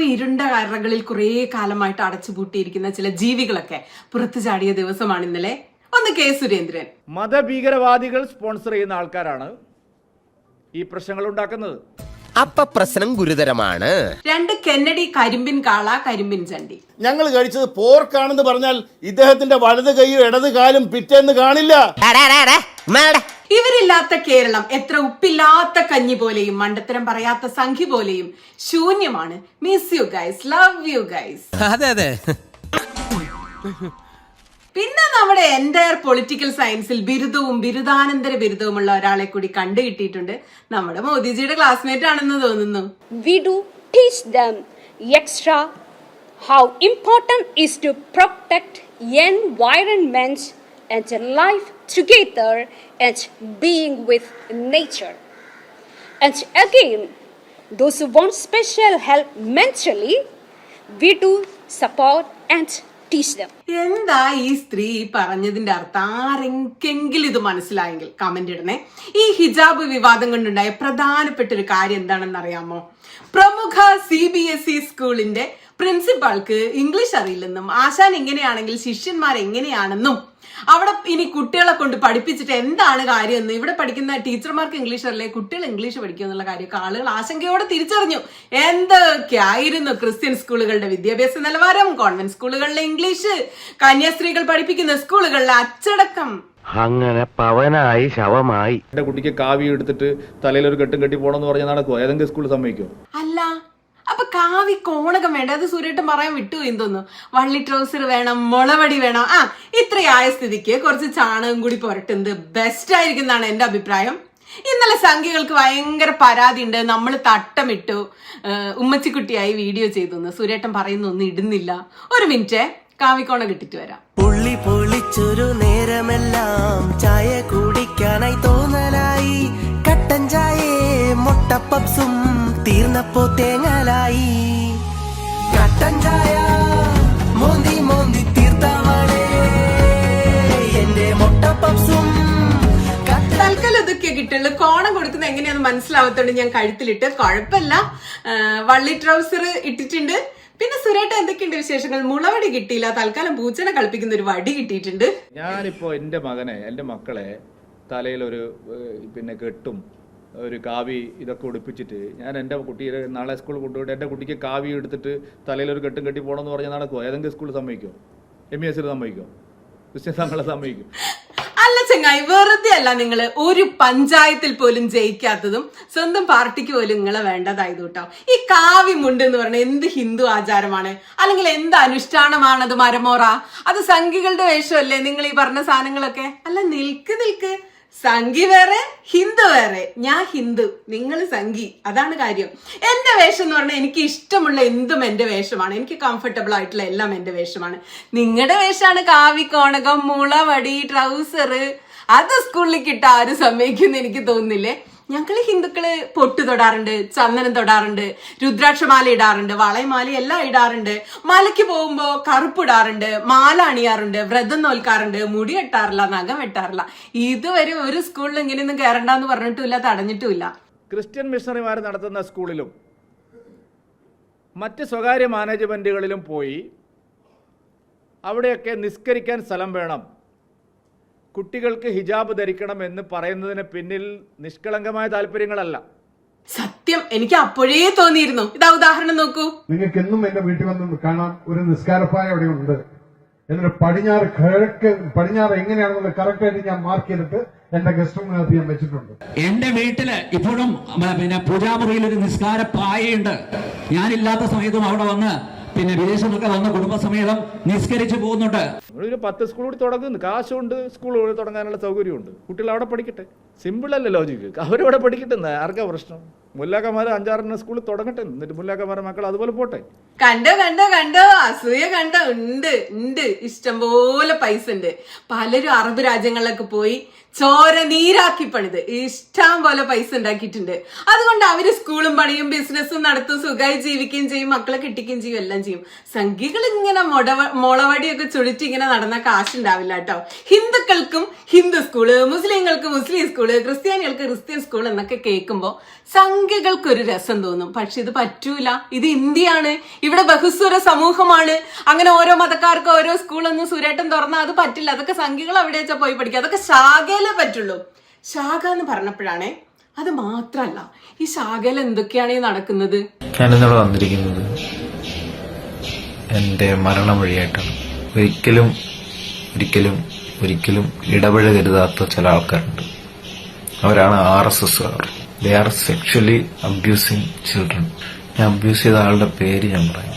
ഇരുണ്ട അറകളിൽ കുറേ കാലമായിട്ട് അടച്ചുപൂട്ടിയിരിക്കുന്ന ചില ജീവികളൊക്കെ പുറത്തു ചാടിയ ദിവസമാണ് ഇന്നലെ. ഒന്ന് കെ സുരേന്ദ്രൻ. മതഭീകരവാദികൾ സ്പോൺസർ ചെയ്യുന്ന ആൾക്കാരാണ് ഈ പ്രശ്നങ്ങൾ ഉണ്ടാക്കുന്നത്. അപ്പൊ പ്രശ്നം ഗുരുതരമാണ്. രണ്ട് കെന്നഡി കരിമ്പിൻ കാള കരിമ്പിൻ ചണ്ടി. ഞങ്ങൾ കഴിച്ചത് പോർക്കാണെന്ന് പറഞ്ഞാൽ ഇദ്ദേഹത്തിന്റെ വലത് കൈയും ഇടത് കാലും പിറ്റേന്ന് കാണില്ല. ഇവരില്ലാത്ത കേരളം എത്ര ഉപ്പില്ലാത്ത കഞ്ഞി പോലെയും മണ്ടത്തരം പറയാത്ത സംഖ്യ പോലെയും ശൂന്യമാണ്. Miss you guys love you guys അതെ അതെ. പിന്നെ നമ്മുടെ എന്റയർ പൊളിറ്റിക്കൽ സയൻസിൽ ബിരുദവും ബിരുദാനന്തര ബിരുദവുമുള്ള ഒരാളെ കൂടി കണ്ടു കിട്ടിയിട്ടുണ്ട്. നമ്മുടെ മോദിജിയുടെ ക്ലാസ്മേറ്റ് ആണെന്ന് തോന്നുന്നു. We do teach them extra how important is to protect environment and life together and being with nature. And again, those who want special help mentally, we do support and teach them. എന്താ ഈ സ്ത്രീ പറഞ്ഞതിന്റെ അർത്ഥം ആരെങ്കിലും ഇത് മനസ്സിലായെങ്കിൽ comment ഇടണേ ഈ ഹിജാബ് വിവാദം കൊണ്ടുണ്ടായ പ്രധാനപ്പെട്ട ഒരു കാര്യം എന്താണെന്ന് അറിയാമോ പ്രമുഖ സി ബി എസ് ഇ സ്കൂളിന്റെ പ്രിൻസിപ്പാൾക്ക് ഇംഗ്ലീഷ് അറിയില്ലെന്നും ആശാൻ എങ്ങനെയാണെങ്കിൽ ശിഷ്യന്മാർ എങ്ങനെയാണെന്നും അവിടെ ഇനി കുട്ടികളെ കൊണ്ട് പഠിപ്പിച്ചിട്ട് എന്താണ് കാര്യമെന്ന് ഇവിടെ പഠിക്കുന്ന ടീച്ചർമാർക്ക് ഇംഗ്ലീഷ് അല്ലേ കുട്ടികൾ ഇംഗ്ലീഷ് പഠിക്കുക എന്നുള്ള കാര്യമൊക്കെ ആളുകൾ ആശങ്കയോടെ തിരിച്ചറിഞ്ഞു. എന്തൊക്കെയായിരുന്നു ക്രിസ്ത്യൻ സ്കൂളുകളുടെ വിദ്യാഭ്യാസ നിലവാരം? കോൺവെന്റ് സ്കൂളുകളിലെ ഇംഗ്ലീഷ് കന്യാസ്ത്രീകൾ പഠിപ്പിക്കുന്ന സ്കൂളുകളിലെ അച്ചടക്കം. അങ്ങനെ പവനായി ശവമായി. എന്റെ കുട്ടിക്ക് കാവ്യം എടുത്തിട്ട് തലയിൽ ഒരു കെട്ടും കെട്ടി പോണെന്ന് പറഞ്ഞാൽ നടക്കുമോ ഏതെങ്കിലും സ്കൂളിൽ സമ്മതിക്കോ കാവി കോണകം വേണ്ട? അത് സൂര്യട്ടൻ പറയാൻ വിട്ടുപോയി തോന്നുന്നു വള്ളി ട്രൗസർ വേണം മുളവടി വേണം. ആ ഇത്രയായ സ്ഥിതിക്ക് കുറച്ച് ചാണകം കൂടി പുരട്ടുന്നത് ബെസ്റ്റ് ആയിരിക്കും എന്നാണ് എന്റെ അഭിപ്രായം. ഇന്നലെ സംഖ്യകൾക്ക് ഭയങ്കര പരാതി ഉണ്ട്. നമ്മൾ തട്ടമിട്ടു ഉമ്മച്ചിക്കുട്ടിയായി വീഡിയോ ചെയ്തു സൂര്യേട്ടൻ പറയുന്നൊന്നും ഇടുന്നില്ല. ഒരു മിനിറ്റ് കാവിക്കോണ കിട്ടിട്ട് വരാം. പുള്ളി പൊളിച്ചൊരു നേരമെല്ലാം ചായ കുടിക്കാനായി തോന്നലായി. കട്ടൻ ചായേ മുട്ടപ്പപ്സും തീർന്നപ്പോ തേങ്ങലായി. കട്ടൻ ചായ മോന്തി മോന്തി തീർത്തവളേ എന്റെ തൽക്കാലം ഇതൊക്കെ കിട്ടുള്ളൂ. കോണം കൊടുക്കുന്നത് എങ്ങനെയാന്ന് മനസ്സിലാവത്തോണ്ട് ഞാൻ കഴുത്തിലിട്ട് കുഴപ്പമില്ല. വള്ളി ട്രൗസർ ഇട്ടിട്ടുണ്ട്. പിന്നെ സുരേട്ട എന്തൊക്കെയുണ്ട് വിശേഷങ്ങൾ? മുളവടി കിട്ടിയില്ല. തൽക്കാലം പൂച്ചനെ കളിപ്പിക്കുന്ന ഒരു വടി കിട്ടിയിട്ടുണ്ട്. ഞാനിപ്പോ എന്റെ മകനെ എന്റെ മക്കളെ തലയിൽ ഒരു പിന്നെ കെട്ടും. ഒരു കാവി ഇതൊക്കെ ഉടുപ്പിച്ചിട്ട് ഞാൻ എന്റെ കുട്ടിയെ നാളെ സ്കൂളിൽ കൊണ്ടുപോയിട്ട് എന്റെ കുട്ടിക്ക് കാവി എടുത്തിട്ട് തലയിൽ ഒരു കെട്ടും കെട്ടി പോകണമെന്ന് പറഞ്ഞാൽ നടക്കുമോ ഏതെങ്കിലും സ്കൂളിൽ സമ്മതിക്കുമോ എം ഇ എസിൽ സമ്മതിക്കുമോ ക്രിസ്ത്യൻ സംഘടന സമ്മതിക്കും. അല്ല ചങ്ങായി വെറുതെ അല്ല നിങ്ങൾ ഒരു പഞ്ചായത്തിൽ പോലും ജയിക്കാത്തതും സ്വന്തം പാർട്ടിക്ക് പോലും നിങ്ങളെ വേണ്ടതായത് കേട്ടോ. ഈ കാവി മുണ്ട് എന്ന് പറഞ്ഞ എന്ത് ഹിന്ദു ആചാരമാണ്? അല്ലെങ്കിൽ എന്ത് അനുഷ്ഠാനമാണത് മരമോറ? അത് സംഘികളുടെ വേഷമല്ലേ നിങ്ങൾ ഈ പറഞ്ഞ സാധനങ്ങളൊക്കെ? അല്ല നിൽക്ക് നിൽക്ക്. സംഘി വേറെ ഹിന്ദു വേറെ. ഞാൻ ഹിന്ദു നിങ്ങൾ സംഘി. അതാണ് കാര്യം. എന്റെ വേഷം എന്ന് പറഞ്ഞാൽ എനിക്ക് ഇഷ്ടമുള്ള എന്തും എന്റെ വേഷമാണ്. എനിക്ക് കംഫർട്ടബിൾ ആയിട്ടുള്ള എല്ലാം എന്റെ വേഷമാണ്. നിങ്ങളുടെ വേഷമാണ് കാവി കോണകം മുളവടി ട്രൗസർ അത് സ്കൂളിലേക്ക് ഇട്ട ആരും സമ്മതിക്കുമെന്ന് എനിക്ക് തോന്നുന്നില്ലേ? ഞങ്ങൾ ഹിന്ദുക്കൾ പൊട്ട് തൊടാറുണ്ട് ചന്ദനം തൊടാറുണ്ട് രുദ്രാക്ഷമാല ഇടാറുണ്ട് വളയമാല എല്ലാം ഇടാറുണ്ട്. മലയ്ക്ക് പോകുമ്പോ കറുപ്പ് ഇടാറുണ്ട് മാല അണിയാറുണ്ട് വ്രതം നോൽക്കാറുണ്ട് മുടി വെട്ടാറില്ല നഖം വെട്ടാറില്ല. ഇതുവരെ ഒരു സ്കൂളിൽ ഇങ്ങനെയൊന്നും കയറണ്ടെന്ന് പറഞ്ഞിട്ടില്ല തടഞ്ഞിട്ടുമില്ല. ക്രിസ്ത്യൻ മിഷണറിമാർ നടത്തുന്ന സ്കൂളിലും മറ്റ് സ്വകാര്യ മാനേജ്മെന്റുകളിലും പോയി അവിടെയൊക്കെ നിസ്കരിക്കാൻ സ്ഥലം വേണം. കുട്ടികൾക്ക് ഹിജാബ് ധരിക്കണം എന്ന് പറയുന്നതിന് പിന്നിൽ നിഷ്കളങ്കമായ താല്പര്യങ്ങളല്ല. സത്യം എനിക്ക് അപ്പോഴേ തോന്നിയിരുന്നു. ഇതാ ഉദാഹരണം നോക്കൂ. നിങ്ങൾക്ക് എന്നും എന്റെ വീട്ടിൽ വന്ന് കാണാൻ ഒരു നിസ്കാരപ്പായ അവിടെ ഉണ്ട്. എന്നിട്ട് പടിഞ്ഞാറ് കിഴക്ക് പടിഞ്ഞാറ് എങ്ങനെയാണെന്നുള്ള കറക്റ്റ് ആയിട്ട് ഞാൻ മാർക്ക് ചെയ്തിട്ട് എന്റെ ഗസ്റ്റ് റൂമിനകത്ത് ഞാൻ വെച്ചിട്ടുണ്ട്. എന്റെ വീട്ടിൽ ഇപ്പോഴും പിന്നെ പൂജാമുറിയിൽ ഒരു നിസ്കാര പായയുണ്ട് ഞാനില്ലാത്ത സമയത്തും അവിടെ വന്ന് പിന്നെ വിദേശത്തൊക്കെ വന്ന കുടുംബസമേതം നിസ്കരിച്ചു പോകുന്നുണ്ട്. ഒരു പത്ത് സ്കൂൾ കൂടി തുടങ്ങുന്നു. കാശുണ്ട് സ്കൂൾ തുടങ്ങാനുള്ള സൗകര്യമുണ്ട്. കുട്ടികൾ അവിടെ പഠിക്കട്ടെ. സിമ്പിൾ അല്ലേ ലോജിക്ക് അവരവിടെ പഠിക്കട്ടെ. ആർക്കാ പ്രശ്നം? മുല്ലാക്കന്മാർ അഞ്ചാറെണ്ണം സ്കൂളിൽ തുടങ്ങട്ടെ. എന്നിട്ട് മുല്ലാക്കന്മാരുടെ മക്കൾ അതുപോലെ പോട്ടെ. കണ്ടോ കണ്ടോ കണ്ടോ? അസൂയ കണ്ടോ? ഉണ്ട് ഉണ്ട്. ഇഷ്ടംപോലെ പൈസ ഉണ്ട്. പലരും അറബ് രാജ്യങ്ങളിലൊക്കെ പോയി ചോര നീരാക്കി പണിത്. ഇഷ്ടം പോലെ പൈസ ഉണ്ടാക്കിയിട്ടുണ്ട്. അതുകൊണ്ട് അവർ സ്കൂളും പണിയും ബിസിനസ്സും നടത്തും സുഖമായി ജീവിക്കുകയും ചെയ്യും മക്കളെ കിട്ടിക്കുകയും ചെയ്യും എല്ലാം ചെയ്യും. സംഖ്യകൾ ഇങ്ങനെ മുടവ മുളവടിയൊക്കെ ചുഴിച്ച് ഇങ്ങനെ നടന്ന കാശുണ്ടാവില്ല കേട്ടോ. ഹിന്ദുക്കൾക്കും ഹിന്ദു സ്കൂൾ മുസ്ലിങ്ങൾക്ക് മുസ്ലിം സ്കൂൾ ക്രിസ്ത്യാനികൾക്ക് ക്രിസ്ത്യൻ സ്കൂൾ എന്നൊക്കെ കേൾക്കുമ്പോൾ സംഖ്യകൾക്കൊരു രസം തോന്നും. പക്ഷെ ഇത് പറ്റൂല. ഇത് ഇന്ത്യയാണ്. ഇവിടെ ബഹുസ്വര സമൂഹമാണ്. അങ്ങനെ ഓരോ മതക്കാർക്ക് ഓരോ സ്കൂളൊന്നും സുരേട്ടൻ തുറന്നാൽ അത് പറ്റില്ല. അതൊക്കെ സംഖ്യകൾ അവിടെ വെച്ചാൽ പോയി പഠിക്കുക. അതൊക്കെ ശാഖയിലേ പറ്റുള്ളൂ. ശാഖ എന്ന് പറഞ്ഞപ്പോഴാണേ അത് മാത്രല്ല. ഈ ശാഖയിൽ എന്തൊക്കെയാണ് ഈ നടക്കുന്നത്? ഞാനിന്നിവിടെ വന്നിരിക്കുന്നത് എന്റെ മരണം വഴിയായിട്ടാണ്. ഒരിക്കലും ഒരിക്കലും ഒരിക്കലും ഇടപഴകരുതാത്ത ചില ആൾക്കാരുണ്ട്. അവരാണ് R S എസ്സുകാർ they are sexually abusing children ഞാൻ അബ്യൂസ് ചെയ്ത ആളുടെ പേര് ഞാൻ പറയാം.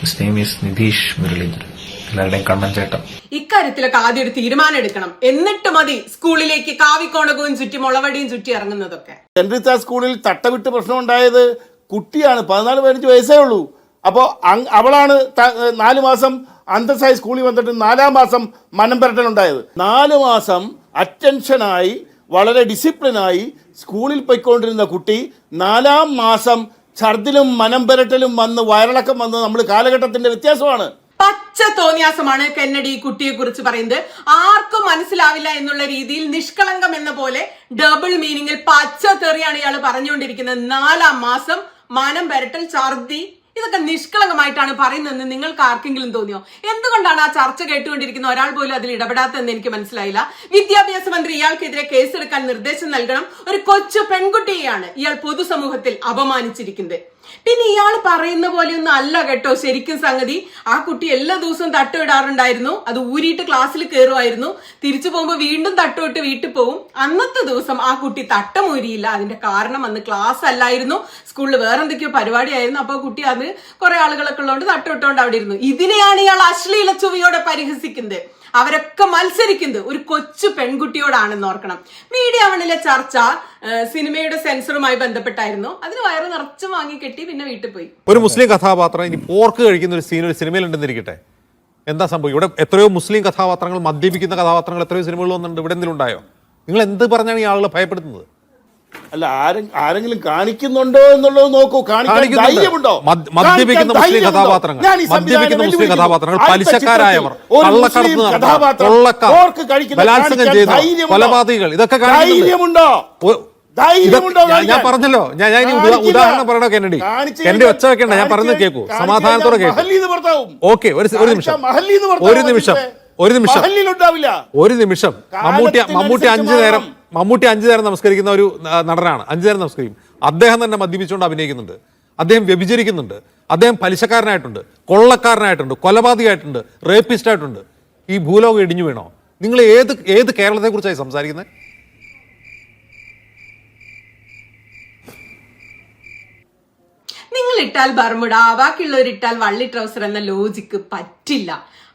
His name is Nitish Muraleedharan എല്ലാവരുടെയും കണ്ണൻ ചേട്ടൻ. ഇക്കാര്യത്തിലൊക്കെ ആദ്യം ഒരു തീരുമാനം എടുക്കണം. എന്നിട്ട് മതി സ്കൂളിലേക്ക് കാവിക്കോണകവും ചുറ്റി മുളവടിയും ചുറ്റി ഇറങ്ങുന്നതൊക്കെ. സ്കൂളിൽ തട്ടവിട്ട് പ്രശ്നം ഉണ്ടായത് കുട്ടിയാണ്. പതിനാല് പതിനഞ്ച് വയസ്സേ ഉള്ളൂ. അപ്പോൾ അവളാണ് നാലു നാല് മാസം അന്തസ്സായി സ്കൂളിൽ വന്നിട്ട് നാലാം മാസം മനം പുരട്ടലുണ്ടായത്. നാല് മാസം അറ്റൻഷനായി വളരെ ഡിസിപ്ലിനായി സ്കൂളിൽ പോയിക്കൊണ്ടിരുന്ന കുട്ടി നാലാം മാസം ഛർദിലും മനം പുരട്ടലും വന്ന് വയറിളക്കം വന്ന് നമ്മൾ കാലഘട്ടത്തിന്റെ വ്യത്യാസമാണ്. പച്ച തോന്നിയാസമാണ് കെന്നഡി കുട്ടിയെ കുറിച്ച് പറയുന്നത്. ആർക്കും മനസ്സിലാവില്ല എന്നുള്ള രീതിയിൽ നിഷ്കളങ്കം എന്ന പോലെ ഡബിൾ മീനിങ്ങിൽ പച്ച തെറിയാണ് ഇയാൾ പറഞ്ഞുകൊണ്ടിരിക്കുന്നത്. നാലാം മാസം മാനം പെരട്ടൽ ഛർദി ഇതൊക്കെ നിഷ്കളങ്കമായിട്ടാണ് പറയുന്നതെന്ന് നിങ്ങൾക്ക് ആർക്കെങ്കിലും തോന്നിയോ? എന്തുകൊണ്ടാണ് ആ ചർച്ച കേട്ടുകൊണ്ടിരിക്കുന്ന ഒരാൾ പോലും അതിൽ ഇടപെടാത്തതെന്ന് എനിക്ക് മനസ്സിലായില്ല. വിദ്യാഭ്യാസ മന്ത്രി ഇയാൾക്കെതിരെ കേസെടുക്കാൻ നിർദ്ദേശം നൽകണം. ഒരു കൊച്ചു പെൺകുട്ടിയെയാണ് ഇയാൾ പൊതുസമൂഹത്തിൽ അപമാനിച്ചിരിക്കുന്നത്. പിന്നെ ഇയാൾ പറയുന്ന പോലെയൊന്നും അല്ല കേട്ടോ ശരിക്കും സംഗതി. ആ കുട്ടി എല്ലാ ദിവസവും തട്ടുവിടാറുണ്ടായിരുന്നു. അത് ഊരിയിട്ട് ക്ലാസ്സിൽ കയറുമായിരുന്നു തിരിച്ചു പോകുമ്പോൾ വീണ്ടും തട്ടുവിട്ട് വീട്ടിൽ പോകും അന്നത്തെ ദിവസം ആ കുട്ടി തട്ടമൂരിയില്ല. അതിന്റെ കാരണം അന്ന് ക്ലാസ് അല്ലായിരുന്നു. സ്കൂളിൽ വേറെ എന്തൊക്കെയോ പരിപാടിയായിരുന്നു. അപ്പൊ കുട്ടി അത് കുറെ ആളുകളൊക്കെ ഉള്ളതുകൊണ്ട് തട്ടുവിട്ടോണ്ട് അവിടെ ഇരുന്നു. ഇതിനെയാണ് ഇയാൾ അശ്ലീല ചുവയോടെ പരിഹസിക്കുന്നത്. അവരൊക്കെ മത്സരിക്കുന്നത് ഒരു കൊച്ചു പെൺകുട്ടിയോടാണെന്ന് ഓർക്കണം. മീഡിയ വണിലെ ചർച്ച സിനിമയുടെ സെൻസറുമായി ബന്ധപ്പെട്ടായിരുന്നു. അതിന് വയറ് നിറച്ച് വാങ്ങി കെട്ടി പിന്നെ വീട്ടിൽ പോയി. ഒരു മുസ്ലിം കഥാപാത്രം ഇനി പോർക്ക് കഴിക്കുന്ന ഒരു സീൻ ഒരു സിനിമയിൽ ഉണ്ടെന്നിരിക്കട്ടെ എന്താ സംഭവം? ഇവിടെ എത്രയോ മുസ്ലിം കഥാപാത്രങ്ങൾ മദ്യപിക്കുന്ന കഥാപാത്രങ്ങൾ എത്രയോ സിനിമകൾ വന്നിട്ടുണ്ട്. ഇവിടെ എന്തെങ്കിലും ഉണ്ടായോ? നിങ്ങൾ എന്ത് പറഞ്ഞാണ് ഈ ആളുകളെ ഭയപ്പെടുത്തുന്നത്? അല്ല ആരും ആരെങ്കിലും കാണിക്കുന്നുണ്ടോ എന്നുള്ളത് നോക്കൂ. മദ്യപിക്കുന്ന മുസ്ലിം കഥാപാത്രങ്ങൾ, മദ്യപിക്കുന്ന മുസ്ലിം കഥാപാത്രങ്ങൾ, പലിശക്കാരായവർ, ബലാത്സംഗം ധൈര്യമുണ്ടോ? കൊലപാതകികൾ, ഇതൊക്കെ. ധൈര്യമുണ്ടോ? ഞാൻ- പറഞ്ഞല്ലോ. ഞാൻ ഞാൻ ഉദാഹരണം പറയണോ കെന്നഡി? എന്റെ ഒച്ച വെക്കണ്ട. ഞാൻ പറഞ്ഞു കേൾക്കൂ സമാധാനത്തോടെ കേൾക്കും. ഓക്കെ ഒരു നിമിഷം. ഒരു നിമിഷം. ഒരു നിമിഷം. മഹല്ലിലുണ്ടാവില്ല ഒരു നിമിഷം. മമ്മൂട്ടി മമ്മൂട്ടി അഞ്ചു നേരം മമ്മൂട്ടി അഞ്ചു നേരം നമസ്കരിക്കുന്ന ഒരു നടനാണ്. അഞ്ചു നേരം നമസ്കരിക്കും. അദ്ദേഹം തന്നെ മദ്യപിച്ചുകൊണ്ട് അഭിനയിക്കുന്നുണ്ട്. അദ്ദേഹം വ്യഭിചരിക്കുന്നുണ്ട്. അദ്ദേഹം പലിശക്കാരനായിട്ടുണ്ട്. കൊള്ളക്കാരനായിട്ടുണ്ട്. കൊലപാതകമായിട്ടുണ്ട് റേപ്പിസ്റ്റ് ആയിട്ടുണ്ട് ഈ ഭൂലോകം ഇടിഞ്ഞു വീണോ? നിങ്ങൾ ഏത് ഏത് കേരളത്തെ കുറിച്ചായി സംസാരിക്കുന്നത് നിങ്ങൾ ഇട്ടാൽ ബർമുട ബാക്കിയുള്ളവർ ഇട്ടാൽ വള്ളി ട്രൗസർ എന്ന ലോജിക്ക് പറ്റില്ല.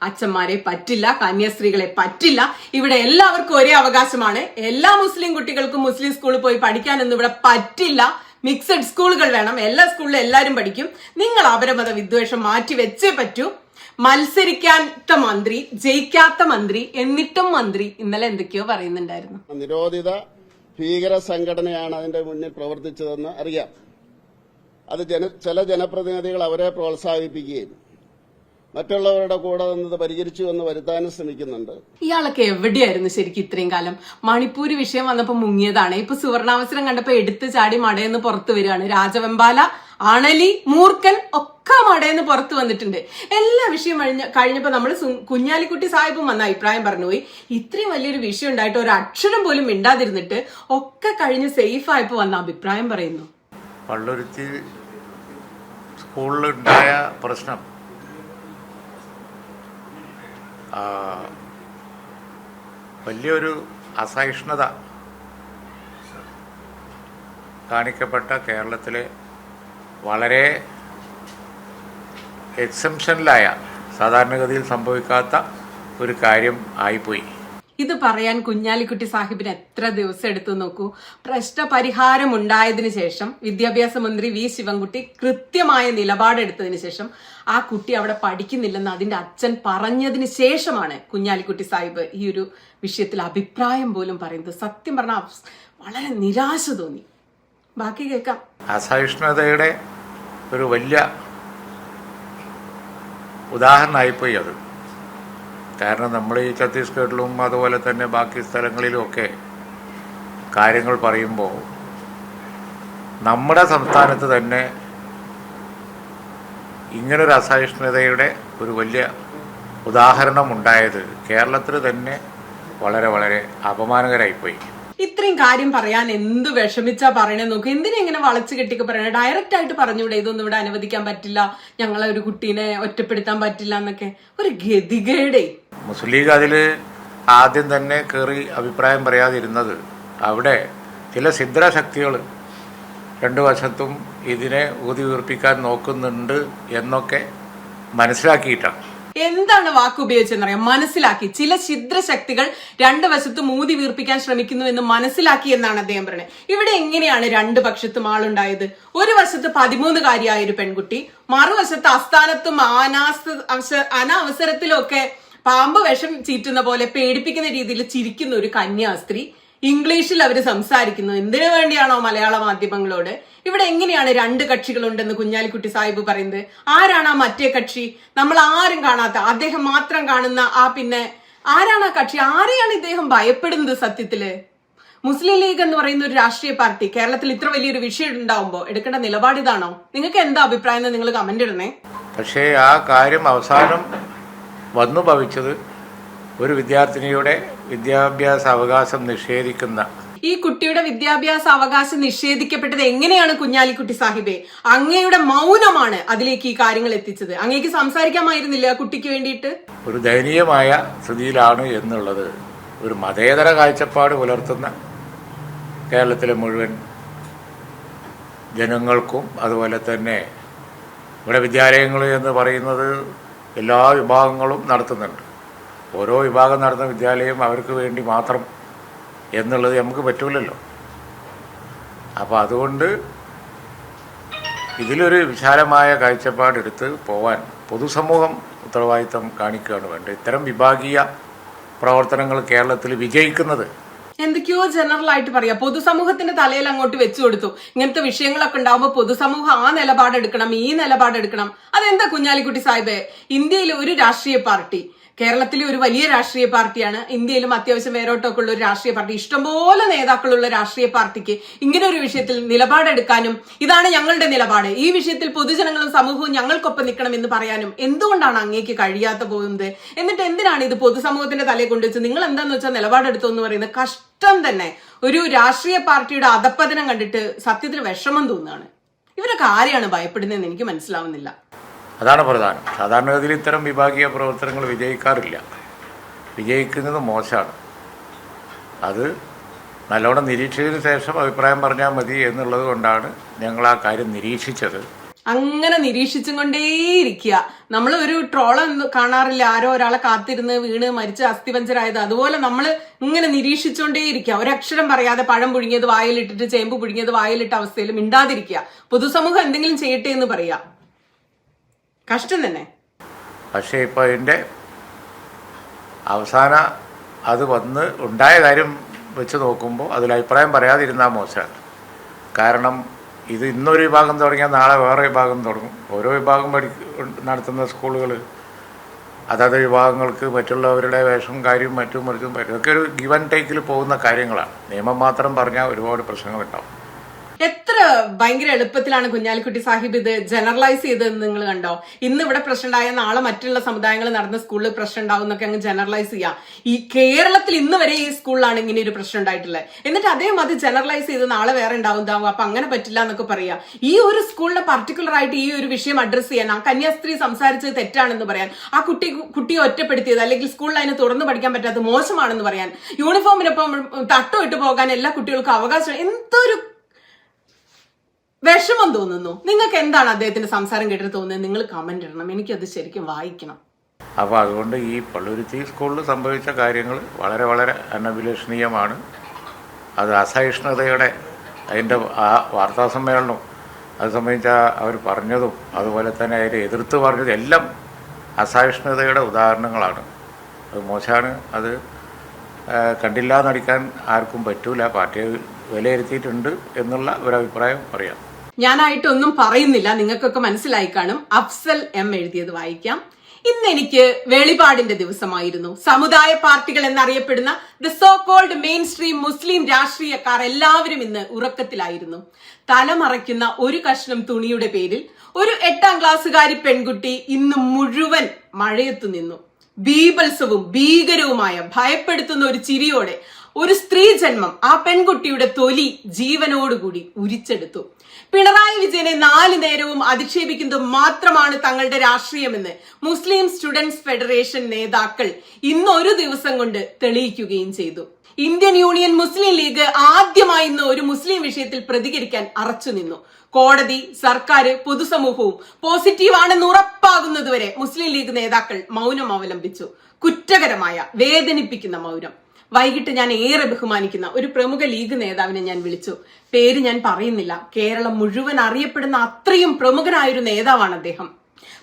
അച്ഛന്മാരെ പറ്റില്ല കന്യാസ്ത്രീകളെ പറ്റില്ല. ഇവിടെ എല്ലാവർക്കും ഒരേ അവകാശമാണ്. എല്ലാ മുസ്ലിം കുട്ടികൾക്കും മുസ്ലിം സ്കൂളിൽ പോയി പഠിക്കാനൊന്നും ഇവിടെ പറ്റില്ല. മിക്സഡ് സ്കൂളുകൾ വേണം. എല്ലാ സ്കൂളിലും എല്ലാവരും പഠിക്കും. നിങ്ങൾ അപരമത വിദ്വേഷം മാറ്റി വെച്ചേ പറ്റൂ. മത്സരിക്കാത്ത മന്ത്രി ജയിക്കാത്ത മന്ത്രി എന്നിട്ടും മന്ത്രി ഇന്നലെ എന്തൊക്കെയോ പറയുന്നുണ്ടായിരുന്നു. നിരോധിത ഭീകര സംഘടനയാണ് അതിന്റെ മുന്നിൽ പ്രവർത്തിച്ചതെന്ന് അറിയാം. അത് ചില ജനപ്രതിനിധികൾ അവരെ പ്രോത്സാഹിപ്പിക്കുകയും മറ്റുള്ളവരുടെ കൂടെ നിന്നത് പരിഹരിച്ചു എന്ന് വരുത്താനും ശ്രമിക്കുന്നുണ്ട്. ഇയാളൊക്കെ എവിടെയായിരുന്നു ശരിക്കും ഇത്രയും കാലം? മണിപ്പൂര് വിഷയം വന്നപ്പോ മുങ്ങിയതാണ്. ഇപ്പൊ സുവർണാവസരം കണ്ടപ്പോ എടുത്തു ചാടി മടയെന്ന് പുറത്തു വരികയാണ്. രാജവെമ്പാല അണലി മൂർക്കൻ ഒക്കെ മടയെന്ന് പുറത്തു വന്നിട്ടുണ്ട്. എല്ലാ വിഷയം കഴിഞ്ഞ കഴിഞ്ഞപ്പോ നമ്മൾ കുഞ്ഞാലിക്കുട്ടി സാഹിബും വന്ന അഭിപ്രായം പറഞ്ഞുപോയി. ഇത്രയും വലിയൊരു വിഷയം ഉണ്ടായിട്ട് ഒരു അക്ഷരം പോലും മിണ്ടാതിരുന്നിട്ട് ഒക്കെ കഴിഞ്ഞ് സേഫ് ആയപ്പോ വന്ന അഭിപ്രായം പറയുന്നു. പള്ളുരുത്തി സ്കൂളിലുണ്ടായ പ്രശ്നം. വലിയൊരു അസഹിഷ്ണുത കാണിക്കപ്പെട്ട കേരളത്തിലെ വളരെ എക്സംഷനിലായ സാധാരണഗതിയിൽ സംഭവിക്കാത്ത ഒരു കാര്യം ആയിപ്പോയി. ഇത് പറയാൻ കുഞ്ഞാലിക്കുട്ടി സാഹിബിന് എത്ര ദിവസം എടുത്തു നോക്കൂ. പ്രശ്നപരിഹാരം ഉണ്ടായതിനു ശേഷം വിദ്യാഭ്യാസ മന്ത്രി വി ശിവൻകുട്ടി കൃത്യമായ നിലപാടെടുത്തതിനു ശേഷം ആ കുട്ടി അവിടെ പഠിക്കുന്നില്ലെന്ന് അതിന്റെ അച്ഛൻ പറഞ്ഞതിന് ശേഷമാണ് കുഞ്ഞാലിക്കുട്ടി സാഹിബ് ഈ ഒരു വിഷയത്തിൽ അഭിപ്രായം പോലും പറയുന്നത്. സത്യം പറഞ്ഞാൽ വളരെ നിരാശ തോന്നി. ബാക്കി കേൾക്കാം. അസഹിഷ്ണുതയുടെ ഒരു വലിയ ഉദാഹരണമായിപ്പോയി അത്. കാരണം നമ്മൾ ഈ ഛത്തീസ്ഗഡിലും അതുപോലെ തന്നെ ബാക്കി സ്ഥലങ്ങളിലുമൊക്കെ കാര്യങ്ങൾ പറയുമ്പോൾ നമ്മുടെ സംസ്ഥാനത്ത് തന്നെ ഇങ്ങനൊരു അസഹിഷ്ണുതയുടെ ഒരു വലിയ ഉദാഹരണം ഉണ്ടായത് കേരളത്തിൽ തന്നെ വളരെ വളരെ അപമാനകരായിപ്പോയി ഇത്രയും കാര്യം പറയാൻ എന്ത് വിഷമിച്ചാ പറയണേ നോക്ക്. എന്തിനാ ഇങ്ങനെ വളച്ചു കെട്ടിക്ക് പറയണേ? ഡയറക്റ്റ് ആയിട്ട് പറഞ്ഞൂടെ ഇതൊന്നും ഇവിടെ അനുവദിക്കാൻ പറ്റില്ല. ഞങ്ങളെ ഒരു കുട്ടീനെ ഒറ്റപ്പെടുത്താൻ പറ്റില്ല എന്നൊക്കെ. ഒരു ഗതികേടേ. മുസ്ലിം ലീഗ് അതിൽ ആദ്യം തന്നെ കയറി അഭിപ്രായം പറയാതിരുന്നത് അവിടെ ചില ഛിദ്രശക്തികൾ രണ്ടു വശത്തും ഇതിനെ ഊതി വീർപ്പിക്കാൻ നോക്കുന്നുണ്ട് എന്നൊക്കെ മനസ്സിലാക്കിയിട്ടാണ്. എന്താണ് വാക്ക് ഉപയോഗിച്ചെന്നറിയാം മനസ്സിലാക്കി. ചില ഛിദ്രശക്തികൾ രണ്ട് വശത്തും മൂതി വീർപ്പിക്കാൻ ശ്രമിക്കുന്നു എന്ന് മനസ്സിലാക്കി എന്നാണ് അദ്ദേഹം പറയുന്നത്. ഇവിടെ എങ്ങനെയാണ് രണ്ട് പക്ഷത്തും ആളുണ്ടായത്? ഒരു വശത്ത് പതിമൂന്നുകാരിയായ ഒരു പെൺകുട്ടി മറുവശത്ത് അസ്ഥാനത്തും അനാസ്ഥ അനാവസരത്തിലും ഒക്കെ പാമ്പ് വിഷം ചീറ്റുന്ന പോലെ പേടിപ്പിക്കുന്ന രീതിയിൽ ചിരിക്കുന്ന ഒരു കന്യാസ്ത്രീ ഇംഗ്ലീഷിൽ അവർ സംസാരിക്കുന്നു എന്തിനു വേണ്ടിയാണോ മലയാള മാധ്യമങ്ങളോട്? ഇവിടെ എങ്ങനെയാണ് രണ്ട് കക്ഷികളുണ്ടെന്ന് കുഞ്ഞാലിക്കുട്ടി സാഹിബ് പറയുന്നത്? ആരാണ് ആ മറ്റേ കക്ഷി? നമ്മൾ ആരും കാണാത്ത അദ്ദേഹം മാത്രം കാണുന്ന ആ പിന്നെ ആരാണ് ആ കക്ഷി? ആരെയാണ് ഇദ്ദേഹം ഭയപ്പെടുന്നത് സത്യത്തിൽ? മുസ്ലിം ലീഗ് എന്ന് പറയുന്ന ഒരു രാഷ്ട്രീയ പാർട്ടി കേരളത്തിൽ ഇത്ര വലിയൊരു വിഷയം ഉണ്ടാവുമ്പോൾ എടുക്കേണ്ട നിലപാട് ഇതാണോ? നിങ്ങൾക്ക് എന്താ അഭിപ്രായം നിങ്ങൾ കമന്റ് ഇടണേ. പക്ഷേ ആ കാര്യം അവസാനം വന്നു ഭവിച്ചത് ഒരു വിദ്യാർത്ഥിനിയുടെ വിദ്യാഭ്യാസ അവകാശം നിഷേധിക്കുന്ന ഈ കുട്ടിയുടെ വിദ്യാഭ്യാസ അവകാശം നിഷേധിക്കപ്പെട്ടത് എങ്ങനെയാണ് കുഞ്ഞാലിക്കുട്ടി സാഹിബെ? അങ്ങയുടെ മൗനമാണ് അതിലേക്ക് ഈ കാര്യങ്ങൾ എത്തിച്ചത്. അങ്ങേക്ക് സംസാരിക്കാമായിരുന്നില്ല കുട്ടിക്ക് വേണ്ടിയിട്ട്? ഒരു ദയനീയമായ സ്ഥിതിയിലാണ് എന്നുള്ളത്. ഒരു മതേതര കാഴ്ചപ്പാട് പുലർത്തുന്ന കേരളത്തിലെ മുഴുവൻ ജനങ്ങൾക്കും അതുപോലെ തന്നെ ഇവിടെ വിദ്യാലയങ്ങൾ എന്ന് പറയുന്നത് എല്ലാ വിഭാഗങ്ങളും നടത്തുന്നുണ്ട്. ഓരോ വിഭാഗം നടന്ന വിദ്യാലയം അവർക്ക് വേണ്ടി മാത്രം എന്നുള്ളത് നമുക്ക് പറ്റൂലല്ലോ. അപ്പോൾ അതുകൊണ്ട് ഇതിലൊരു വിശാലമായ കാഴ്ചപ്പാടെടുത്ത് പോവാൻ പൊതുസമൂഹം ഉത്തരവാദിത്തം കാണിക്കുകയാണ് വേണ്ടത്. ഇത്തരം വിഭാഗീയ പ്രവർത്തനങ്ങൾ കേരളത്തിൽ വിജയിക്കുന്നത്. എന്തൊക്കെയോ ജനറൽ ആയിട്ട് പറയാം. പൊതുസമൂഹത്തിന്റെ തലയിൽ അങ്ങോട്ട് വെച്ചു കൊടുത്തു. ഇങ്ങനത്തെ വിഷയങ്ങളൊക്കെ ഉണ്ടാവുമ്പോൾ പൊതുസമൂഹം ആ നിലപാടെടുക്കണം ഈ നിലപാടെടുക്കണം. അതെന്താ കുഞ്ഞാലിക്കുട്ടി സാഹിബേ? ഇന്ത്യയിലെ ഒരു രാഷ്ട്രീയ പാർട്ടി കേരളത്തിലെ ഒരു വലിയ രാഷ്ട്രീയ പാർട്ടിയാണ്. ഇന്ത്യയിലും അത്യാവശ്യം വേരോട്ടമൊക്കെ ഉള്ള ഒരു രാഷ്ട്രീയ പാർട്ടി. ഇഷ്ടംപോലെ നേതാക്കളുള്ള രാഷ്ട്രീയ പാർട്ടിക്ക് ഇങ്ങനെ ഒരു വിഷയത്തിൽ നിലപാടെടുക്കാനും ഇതാണ് ഞങ്ങളുടെ നിലപാട്. ഈ വിഷയത്തിൽ പൊതുജനങ്ങളും സമൂഹവും ഞങ്ങൾക്കൊപ്പം നിൽക്കണം എന്ന് പറയാനും എന്തുകൊണ്ടാണ് അങ്ങേക്ക് കഴിയാത്ത പോകുന്നത്? എന്നിട്ട് എന്തിനാണ് ഇത് പൊതുസമൂഹത്തിന്റെ തലയെ കൊണ്ടുവച്ച് നിങ്ങൾ എന്താന്ന് വെച്ചാൽ നിലപാടെടുത്തു എന്ന് പറയുന്നത് കഷ്ടം തന്നെ. ഒരു രാഷ്ട്രീയ പാർട്ടിയുടെ അധപ്പതനം കണ്ടിട്ട് സത്യത്തിൽ വിഷമം തോന്നുകയാണ്. ഇവരൊക്കെ ആരെയാണ് ഭയപ്പെടുന്നതെന്ന് എനിക്ക് മനസ്സിലാവുന്നില്ല. അതാണ് പ്രധാനം. സാധാരണഗതിയിൽ ഇത്തരം വിഭാഗീയ പ്രവർത്തനങ്ങൾ വിജയിക്കാറില്ല. വിജയിക്കുന്നത് മോശമാണ്. അത് നല്ലോണം നിരീക്ഷിച്ചതിന് ശേഷം അഭിപ്രായം പറഞ്ഞാൽ മതി എന്നുള്ളത് കൊണ്ടാണ് ഞങ്ങൾ ആ കാര്യം നിരീക്ഷിച്ചത്. അങ്ങനെ നിരീക്ഷിച്ചും കൊണ്ടേയിരിക്കുക നമ്മൾ ഒരു ട്രോളം കാണാറില്ല. ആരോ ഒരാളെ കാത്തിരുന്ന് വീണ് മരിച്ച് അസ്ഥിപഞ്ചരായത് അതുപോലെ നമ്മൾ ഇങ്ങനെ നിരീക്ഷിച്ചുകൊണ്ടേയിരിക്കുക. ഒരക്ഷരം പറയാതെ പഴം പുഴുങ്ങിയത് വായിലിട്ടിട്ട് ചേമ്പ് പുഴുങ്ങിയത് വായിലിട്ട അവസ്ഥയിൽ മിണ്ടാതിരിക്കുക. പൊതുസമൂഹം എന്തെങ്കിലും ചെയ്യട്ടെ എന്ന് പറയാ. കഷ്ടം തന്നെ. പക്ഷേ ഇപ്പോൾ അതിന്റെ അവസാന അത് വന്ന് ഉണ്ടായ കാര്യം വെച്ച് നോക്കുമ്പോൾ അതിൽ അഭിപ്രായം പറയാതിരുന്നാൽ മോശമാണ് കാരണം ഇത് ഇന്നൊരു വിഭാഗം തുടങ്ങിയാൽ നാളെ വേറെ വിഭാഗം തുടങ്ങും. ഓരോ വിഭാഗം പഠി നടത്തുന്ന സ്കൂളുകൾ അതാത് വിഭാഗങ്ങൾക്ക് മറ്റുള്ളവരുടെ വേഷം കാര്യം മറ്റും മറിച്ചും ഇതൊക്കെ ഒരു ഗിവൻ ടേക്കിൽ പോകുന്ന കാര്യങ്ങളാണ്. നിയമം മാത്രം പറഞ്ഞാൽ ഒരുപാട് പ്രശ്നങ്ങളുണ്ടാവും. എത്ര ഭയങ്കര എളുപ്പത്തിലാണ് കുഞ്ഞാലിക്കുട്ടി സാഹിബ് ഇത് ജനറലൈസ് ചെയ്തതെന്ന് നിങ്ങൾ കണ്ടോ? ഇന്ന് ഇവിടെ പ്രശ്നം ഉണ്ടായ നാളെ മറ്റുള്ള സമുദായങ്ങൾ നടന്ന സ്കൂളിൽ പ്രശ്നം ഉണ്ടാവും എന്നൊക്കെ അങ്ങ് ജനറലൈസ് ചെയ്യാം. ഈ കേരളത്തിൽ ഇന്ന് വരെ ഈ സ്കൂളിലാണ് ഇങ്ങനെ ഒരു പ്രശ്നം ഉണ്ടായിട്ടുള്ളത്. എന്നിട്ട് അദ്ദേഹം അത് ജനറലൈസ് ചെയ്ത് നാളെ വേറെ ഉണ്ടാവും ഉണ്ടാവും അപ്പൊ അങ്ങനെ പറ്റില്ല എന്നൊക്കെ പറയാം. ഈ ഒരു സ്കൂളിനെ പർട്ടിക്കുലർ ആയിട്ട് ഈ ഒരു വിഷയം അഡ്രസ് ചെയ്യാൻ ആ കന്യാസ്ത്രീ സംസാരിച്ചത് തെറ്റാണെന്ന് പറയാൻ ആ കുട്ടി കുട്ടിയെ ഒറ്റപ്പെടുത്തിയത് അല്ലെങ്കിൽ സ്കൂളിൽ അതിന് തുറന്നു പഠിക്കാൻ പറ്റാത്ത മോശമാണെന്ന് പറയാൻ യൂണിഫോമിനൊപ്പം തട്ടോ ഇട്ട് പോകാൻ എല്ലാ കുട്ടികൾക്കും അവകാശം എന്തൊരു വിഷമം തോന്നുന്നു. നിങ്ങൾക്ക് എന്താണ് അദ്ദേഹത്തിന്റെ സംസാരം കേട്ടിട്ട് തോന്നുന്നത്? നിങ്ങൾ കമന്റ് ഇടണം. എനിക്കത് ശരിക്കും വായിക്കണം. അപ്പോൾ അതുകൊണ്ട് ഈ പള്ളുരുത്തി സ്കൂളിൽ സംഭവിച്ച കാര്യങ്ങൾ വളരെ വളരെ അനഭിലഷണീയമാണ്. അത് അസഹിഷ്ണുതയുടെ അതിന്റെ ആ വാർത്താ സമ്മേളനം അത് സംബന്ധിച്ച അവർ പറഞ്ഞതും അതുപോലെ തന്നെ അതിനെ എതിർത്ത് പറഞ്ഞതും എല്ലാം അസഹിഷ്ണുതയുടെ ഉദാഹരണങ്ങളാണ്. അത് മോശമാണ്. അത് കണ്ടില്ലാതെ നടിക്കാൻ ആർക്കും പറ്റൂല. പാർട്ടിയെ വിലയിരുത്തിയിട്ടുണ്ട് എന്നുള്ള ഒരു അഭിപ്രായം പറയാം. ഞാനായിട്ടൊന്നും പറയുന്നില്ല. നിങ്ങൾക്കൊക്കെ മനസ്സിലായി കാണും. അഫ്സൽ എം എഴുതിയത് വായിക്കാം. ഇന്ന് എനിക്ക് വെളിപാടിന്റെ ദിവസമായിരുന്നു. സമുദായ പാർട്ടികൾ എന്നറിയപ്പെടുന്ന the so called mainstream Muslim രാഷ്ട്രീയക്കാർ എല്ലാവരും ഇന്ന് ഉറക്കത്തിലായിരുന്നു. തലമറയ്ക്കുന്ന ഒരു കഷ്ണം തുണിയുടെ പേരിൽ ഒരു എട്ടാം ക്ലാസ്സുകാരി പെൺകുട്ടി ഇന്ന് മുഴുവൻ മഴയത്തു നിന്നു. ബീഭത്സവും ഭീകരവുമായ ഭയപ്പെടുത്തുന്ന ഒരു ചിരിയോടെ ഒരു സ്ത്രീ ജന്മം ആ പെൺകുട്ടിയുടെ തൊലി ജീവനോടുകൂടി ഉരിച്ചെടുത്തു. പിണറായി വിജയനെ നാല് നേരവും അധിക്ഷേപിക്കുന്നത് മാത്രമാണ് തങ്ങളുടെ രാഷ്ട്രീയമെന്ന് മുസ്ലിം സ്റ്റുഡൻസ് ഫെഡറേഷൻ നേതാക്കൾ ഇന്ന് ഒരു ദിവസം കൊണ്ട് തെളിയിക്കുകയും ചെയ്തു. ഇന്ത്യൻ യൂണിയൻ മുസ്ലിം ലീഗ് ആദ്യമായി ഇന്ന് ഒരു മുസ്ലിം വിഷയത്തിൽ പ്രതികരിക്കാൻ അറച്ചു നിന്നു. കോടതി സർക്കാർ പൊതുസമൂഹവും പോസിറ്റീവ് ആണെന്ന് ഉറപ്പാകുന്നതുവരെ മുസ്ലിം ലീഗ് നേതാക്കൾ മൗനം അവലംബിച്ചു. കുറ്റകരമായ വേദനിപ്പിക്കുന്ന മൗനം. വൈകിട്ട് ഞാൻ ഏറെ ബഹുമാനിക്കുന്ന ഒരു പ്രമുഖ ലീഗ് നേതാവിനെ ഞാൻ വിളിച്ചു. പേര് ഞാൻ പറയുന്നില്ല. കേരളം മുഴുവൻ അറിയപ്പെടുന്ന അത്രയും പ്രമുഖനായൊരു നേതാവാണ് അദ്ദേഹം.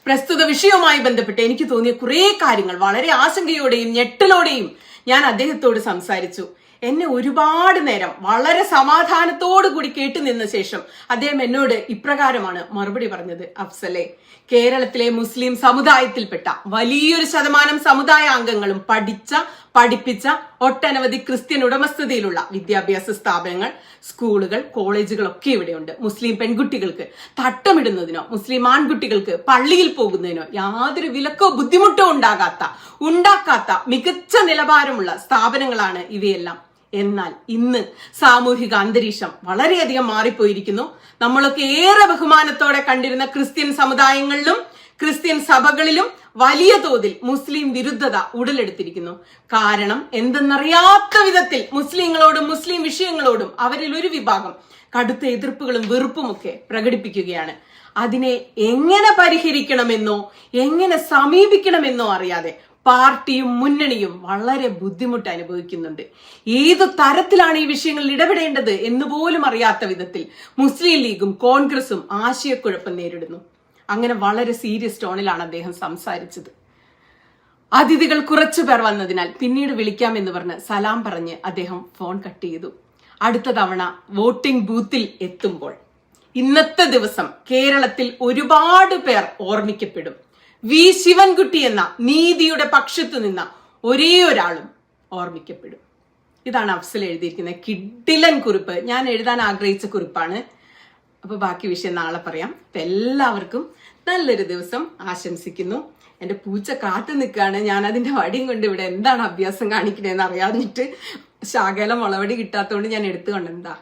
പ്രസ്തുത വിഷയവുമായി ബന്ധപ്പെട്ട് എനിക്ക് തോന്നിയ കുറേ കാര്യങ്ങൾ വളരെ ആശങ്കയോടെയും ഞെട്ടലോടെയും ഞാൻ അദ്ദേഹത്തോട് സംസാരിച്ചു. എന്നെ ഒരുപാട് നേരം വളരെ സമാധാനത്തോടു കൂടി കേട്ടു നിന്ന ശേഷം അദ്ദേഹം എന്നോട് ഇപ്രകാരമാണ് മറുപടി പറഞ്ഞത്. അഫ്സലെ കേരളത്തിലെ മുസ്ലിം സമുദായത്തിൽപ്പെട്ട വലിയൊരു ശതമാനം സമുദായ അംഗങ്ങളും പഠിച്ച പഠിപ്പിച്ച ഒട്ടനവധി ക്രിസ്ത്യൻ ഉടമസ്ഥതയിലുള്ള വിദ്യാഭ്യാസ സ്ഥാപനങ്ങൾ സ്കൂളുകൾ കോളേജുകളൊക്കെ ഇവിടെയുണ്ട്. മുസ്ലിം പെൺകുട്ടികൾക്ക് തട്ടമിടുന്നതിനോ മുസ്ലിം ആൺകുട്ടികൾക്ക് പള്ളിയിൽ പോകുന്നതിനോ യാതൊരു വിലക്കോ ബുദ്ധിമുട്ടോ ഉണ്ടാകാത്ത ഉണ്ടാക്കാത്ത മികച്ച നിലവാരമുള്ള സ്ഥാപനങ്ങളാണ് ഇവയെല്ലാം. എന്നാൽ ഇന്ന് സാമൂഹിക അന്തരീക്ഷം വളരെയധികം മാറിപ്പോയിരിക്കുന്നു. നമ്മളൊക്കെ ഏറെ ബഹുമാനത്തോടെ കണ്ടിരുന്ന ക്രിസ്ത്യൻ സമുദായങ്ങളിലും ക്രിസ്ത്യൻ സഭകളിലും വലിയ തോതിൽ മുസ്ലിം വിരുദ്ധത ഉടലെടുത്തിരിക്കുന്നു. കാരണം എന്തെന്നറിയാത്ത വിധത്തിൽ മുസ്ലിങ്ങളോടും മുസ്ലിം വിഷയങ്ങളോടും അവരിൽ ഒരു വിഭാഗം കടുത്ത എതിർപ്പുകളും വെറുപ്പുമൊക്കെ പ്രകടിപ്പിക്കുകയാണ്. അതിനെ എങ്ങനെ പരിഹരിക്കണമെന്നോ എങ്ങനെ സമീപിക്കണമെന്നോ അറിയാതെ പാർട്ടിയും മുന്നണിയും വളരെ ബുദ്ധിമുട്ട് അനുഭവിക്കുന്നുണ്ട്. ഏത് തരത്തിലാണ് ഈ വിഷയങ്ങളിൽ ഇടപെടേണ്ടത് എന്ന് പോലും അറിയാത്ത വിധത്തിൽ മുസ്ലിം ലീഗും കോൺഗ്രസും ആശയക്കുഴപ്പം നേരിടുന്നു. അങ്ങനെ വളരെ സീരിയസ് ടോണിലാണ് അദ്ദേഹം സംസാരിച്ചത്. അതിഥികൾ കുറച്ചു പേർ വന്നതിനാൽ പിന്നീട് വിളിക്കാമെന്ന് പറഞ്ഞ് സലാം പറഞ്ഞ് അദ്ദേഹം ഫോൺ കട്ട് ചെയ്തു. അടുത്ത തവണ വോട്ടിംഗ് ബൂത്തിൽ എത്തുമ്പോൾ ഇന്നത്തെ ദിവസം കേരളത്തിൽ ഒരുപാട് പേർ ഓർമ്മിക്കപ്പെടും. വി ശിവൻകുട്ടി എന്ന നീതിയുടെ പക്ഷത്തു നിന്ന ഒരേ ഒരാളും ഓർമ്മിക്കപ്പെടും. ഇതാണ് അഫ്സൽ എഴുതിയിരിക്കുന്ന കിഡിലൻ കുറിപ്പ്. ഞാൻ എഴുതാൻ ആഗ്രഹിച്ച കുറിപ്പാണ്. അപ്പൊ ബാക്കി വിഷയം നാളെ പറയാം. അപ്പൊ എല്ലാവർക്കും നല്ലൊരു ദിവസം ആശംസിക്കുന്നു. എന്റെ പൂച്ച കാത്തു നിൽക്കുകയാണ്. ഞാൻ അതിന്റെ വടിയും കൊണ്ട് ഇവിടെ എന്താണ് അഭ്യാസം കാണിക്കണേന്ന് അറിയാഞ്ഞിട്ട് ശാകലം മുളവടി കിട്ടാത്തതുകൊണ്ട് ഞാൻ എടുത്തു കൊണ്ടെന്താ